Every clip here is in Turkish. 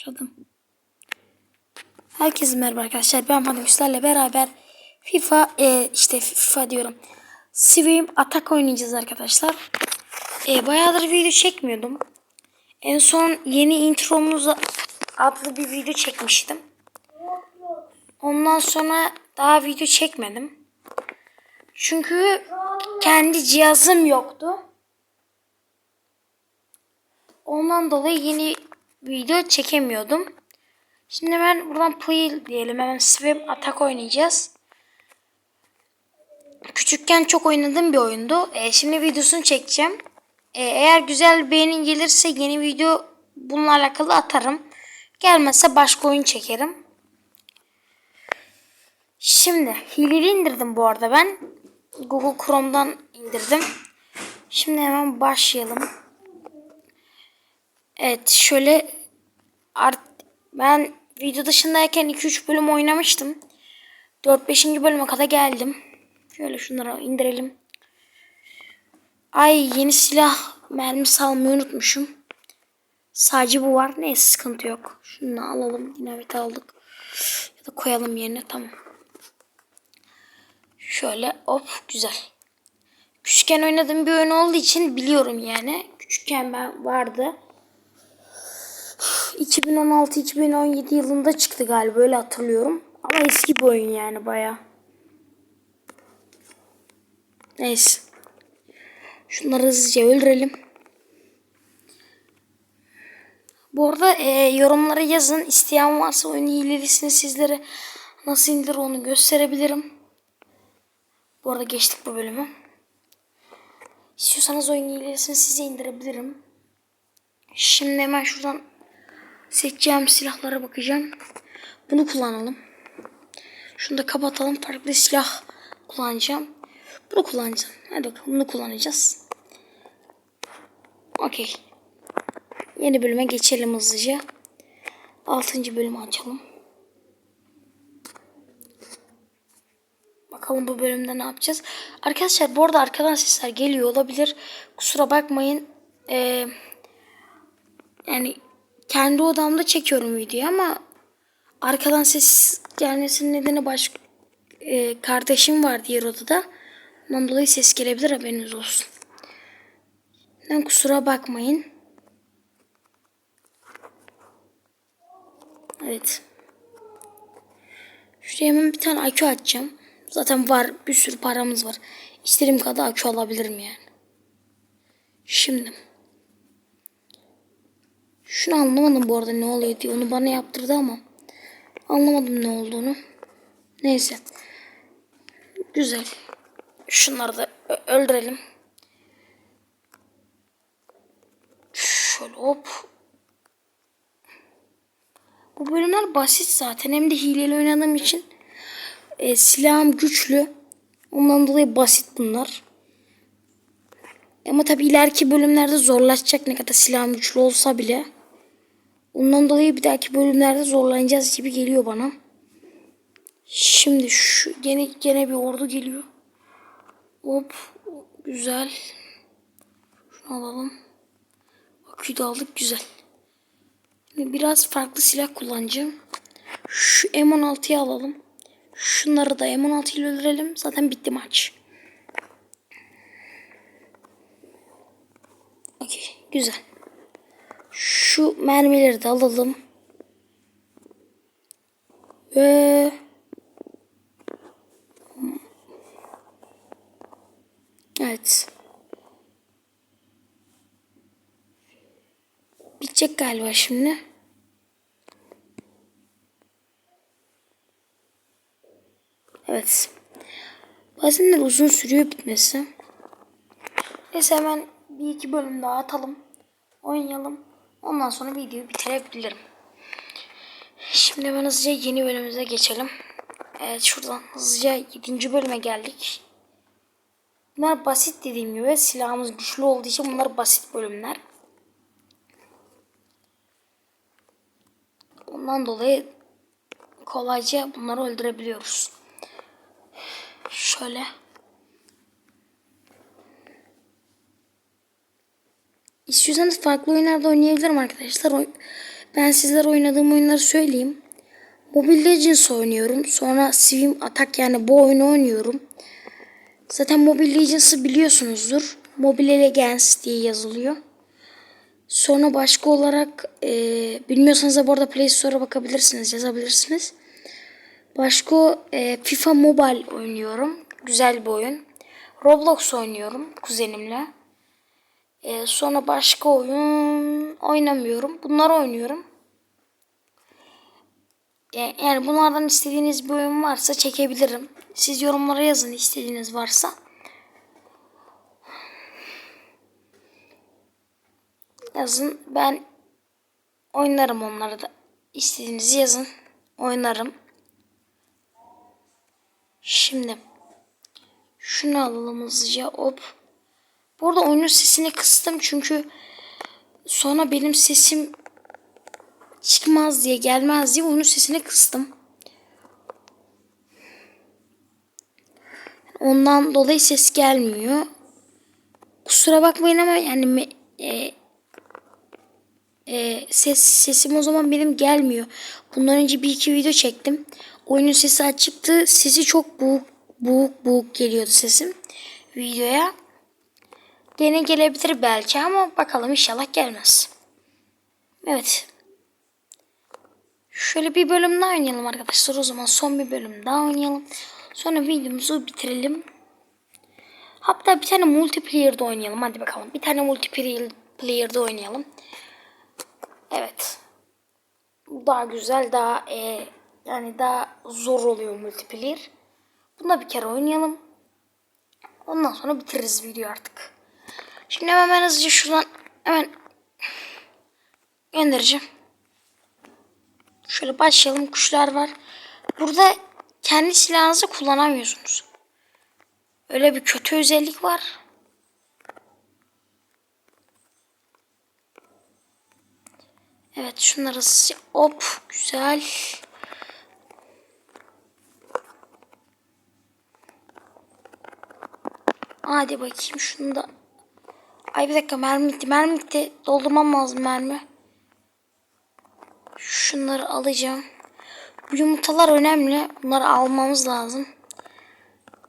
Başladım. Herkese merhaba arkadaşlar. Ben Fatih beraber FIFA e, işte FIFA diyorum. Swim Atak oynayacağız arkadaşlar. E, bayağıdır video çekmiyordum. En son yeni intromuz adlı bir video çekmiştim. Ondan sonra daha video çekmedim. Çünkü kendi cihazım yoktu. Ondan dolayı yeni video çekemiyordum. Şimdi hemen buradan play diyelim. Hemen swim atak oynayacağız. Küçükken çok oynadığım bir oyundu. Ee, şimdi videosunu çekeceğim. Ee, eğer güzel beğeni gelirse yeni video bununla alakalı atarım. Gelmezse başka oyun çekerim. Şimdi hileli indirdim bu arada ben. Google Chrome'dan indirdim. Şimdi hemen başlayalım. Evet şöyle art ben video dışındayken 2-3 bölüm oynamıştım. 4-5. bölüme kadar geldim. Şöyle şunları indirelim. Ay yeni silah mermi salmayı unutmuşum. Sadece bu var. Neyse sıkıntı yok. Şunu alalım. Dinamit aldık. Ya da koyalım yerine. Tamam. Şöyle hop güzel. Küçükken oynadığım bir oyun olduğu için biliyorum yani. Küçükken ben vardı. 2016-2017 yılında çıktı galiba öyle hatırlıyorum. Ama eski bir oyun yani baya. Neyse. Şunları hızlıca öldürelim. Bu arada e, yorumlara yazın. İsteyen varsa oyun hilelisini sizlere nasıl indirir onu gösterebilirim. Bu arada geçtik bu bölümü. İstiyorsanız oyun hilelisini size indirebilirim. Şimdi hemen şuradan seçeceğim silahlara bakacağım. Bunu kullanalım. Şunu da kapatalım. Farklı silah kullanacağım. Bunu kullanacağım. Hadi bakalım bunu kullanacağız. Okey. Yeni bölüme geçelim hızlıca. Altıncı bölümü açalım. Bakalım bu bölümde ne yapacağız. Arkadaşlar bu arada arkadan sesler geliyor olabilir. Kusura bakmayın. Ee, yani kendi odamda çekiyorum videoyu ama arkadan ses gelmesinin nedeni baş e, kardeşim var diğer odada. Ondan dolayı ses gelebilir haberiniz olsun. Ben kusura bakmayın. Evet. Şuraya hemen bir tane akü açacağım. Zaten var bir sürü paramız var. İstediğim kadar akü alabilirim yani. Şimdi. Şunu anlamadım bu arada ne oluyor diye. Onu bana yaptırdı ama. Anlamadım ne olduğunu. Neyse. Güzel. Şunları da öldürelim. Şöyle hop. Bu bölümler basit zaten. Hem de hileli oynadığım için. E, silahım güçlü. Ondan dolayı basit bunlar. Ama tabi ileriki bölümlerde zorlaşacak ne kadar silahım güçlü olsa bile. Ondan dolayı bir dahaki bölümlerde zorlanacağız gibi geliyor bana. Şimdi şu gene gene bir ordu geliyor. Hop güzel. Şunu alalım. Aküyü de aldık güzel. Şimdi biraz farklı silah kullanacağım. Şu M16'yı alalım. Şunları da M16 ile öldürelim. Zaten bitti maç. Okey güzel. Şu mermileri de alalım. Ve Evet. Bitecek galiba şimdi. Evet. Bazenler uzun sürüyor bitmesi. Neyse hemen bir iki bölüm daha atalım. Oynayalım. Ondan sonra videoyu bitirebilirim. Şimdi hemen hızlıca yeni bölümümüze geçelim. Evet şuradan hızlıca 7. bölüme geldik. Bunlar basit dediğim gibi silahımız güçlü olduğu için bunlar basit bölümler. Ondan dolayı kolayca bunları öldürebiliyoruz. Şöyle. İstiyorsanız farklı oyunlarda oynayabilirim arkadaşlar. Ben sizlere oynadığım oyunları söyleyeyim. Mobile Legends oynuyorum. Sonra Swim Attack yani bu oyunu oynuyorum. Zaten Mobile Legends'ı biliyorsunuzdur. Mobile Legends diye yazılıyor. Sonra başka olarak e, bilmiyorsanız da bu arada Play Store'a bakabilirsiniz, yazabilirsiniz. Başka e, FIFA Mobile oynuyorum. Güzel bir oyun. Roblox oynuyorum kuzenimle. E, sonra başka oyun oynamıyorum. Bunları oynuyorum. Yani bunlardan istediğiniz bir oyun varsa çekebilirim. Siz yorumlara yazın istediğiniz varsa. Yazın ben oynarım onları da. İstediğinizi yazın. Oynarım. Şimdi şunu alalım hızlıca. Hop. Bu arada oyunun sesini kıstım çünkü sonra benim sesim çıkmaz diye gelmez diye oyunun sesini kıstım. Ondan dolayı ses gelmiyor. Kusura bakmayın ama yani e, e, ses sesim o zaman benim gelmiyor. Bundan önce bir iki video çektim. Oyunun sesi açıktı. Sesi çok boğuk boğuk boğuk geliyordu sesim videoya. Gene gelebilir belki ama bakalım inşallah gelmez. Evet. Şöyle bir bölüm daha oynayalım arkadaşlar. O zaman son bir bölüm daha oynayalım. Sonra videomuzu bitirelim. Hatta bir tane multiplayer'da oynayalım. Hadi bakalım. Bir tane multiplayer'da oynayalım. Evet. Daha güzel, daha e, yani daha zor oluyor multiplayer. Bunda bir kere oynayalım. Ondan sonra bitiririz video artık. Şimdi hemen hızlıca şuradan hemen göndereceğim. Şöyle başlayalım. Kuşlar var. Burada kendi silahınızı kullanamıyorsunuz. Öyle bir kötü özellik var. Evet şunları hop güzel. Hadi bakayım şunu da. Ay bir dakika mermi bitti. Mermi bitti. Doldurmam lazım mermi. Şunları alacağım. Bu yumurtalar önemli. Bunları almamız lazım.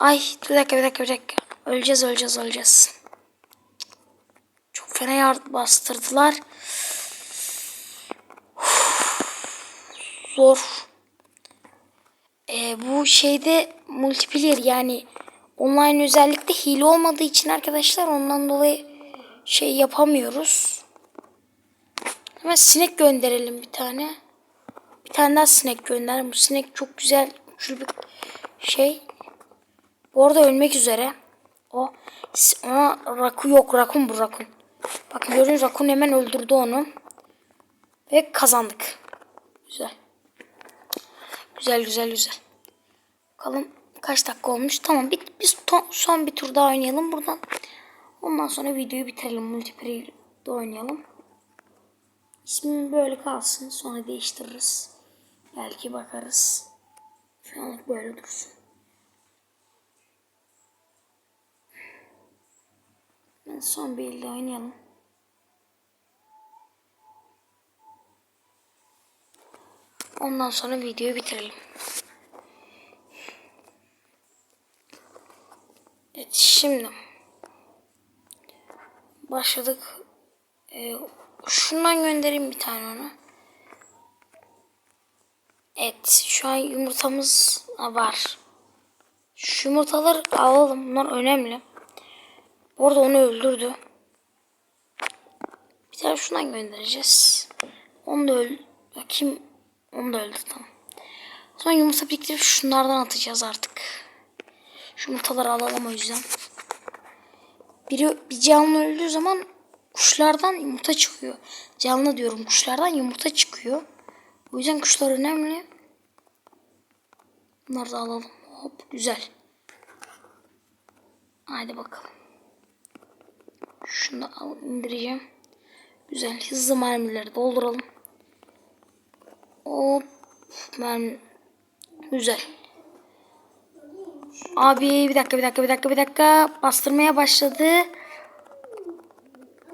Ay bir dakika bir dakika bir dakika. Öleceğiz öleceğiz öleceğiz. Çok fena yard bastırdılar. Zor. Ee, bu şeyde multiplayer yani online özellikle hile olmadığı için arkadaşlar ondan dolayı şey yapamıyoruz. Hemen sinek gönderelim bir tane. Bir tane daha sinek gönder. Bu sinek çok güzel güçlü bir şey. Bu arada ölmek üzere. O ona raku yok. Rakun bu rakun. Bakın gördüğünüz rakun hemen öldürdü onu. Ve kazandık. Güzel. Güzel güzel güzel. Bakalım kaç dakika olmuş. Tamam bir, biz to- son bir tur daha oynayalım buradan. Ondan sonra videoyu bitirelim. Multiplayer'da oynayalım. İsmim böyle kalsın. Sonra değiştiririz. Belki bakarız. Şu anlık böyle dursun. Ben son bir elde oynayalım. Ondan sonra videoyu bitirelim. Evet şimdi başladık. Ee, şundan göndereyim bir tane ona. Evet şu an yumurtamız var. Şu yumurtaları alalım. Bunlar önemli. Bu arada onu öldürdü. Bir tane şundan göndereceğiz. Onu da öl... Bakayım. Onu da öldü tamam. Sonra yumurta biriktirip şunlardan atacağız artık. Şu yumurtaları alalım o yüzden. Biri bir canlı öldüğü zaman kuşlardan yumurta çıkıyor. Canlı diyorum kuşlardan yumurta çıkıyor. O yüzden kuşlar önemli. Bunları da alalım. Hop güzel. Haydi bakalım. Şunu da al, indireceğim. Güzel. Hızlı mermileri dolduralım. Hop. Mermi. Güzel. Abi bir dakika bir dakika bir dakika bir dakika. Bastırmaya başladı.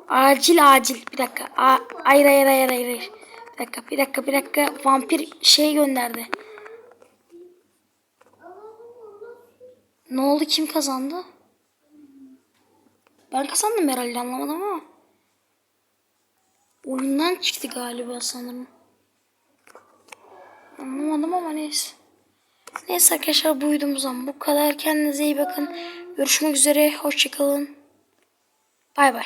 Acil acil. Bir dakika. A hayır hayır hayır hayır. Bir dakika bir dakika bir dakika. Vampir şey gönderdi. Ne oldu kim kazandı? Ben kazandım herhalde anlamadım ama. Oyundan çıktı galiba sanırım. Anlamadım ama neyse. Neyse arkadaşlar bu videomuzdan bu kadar. Kendinize iyi bakın. Görüşmek üzere. Hoşçakalın. Bay bay.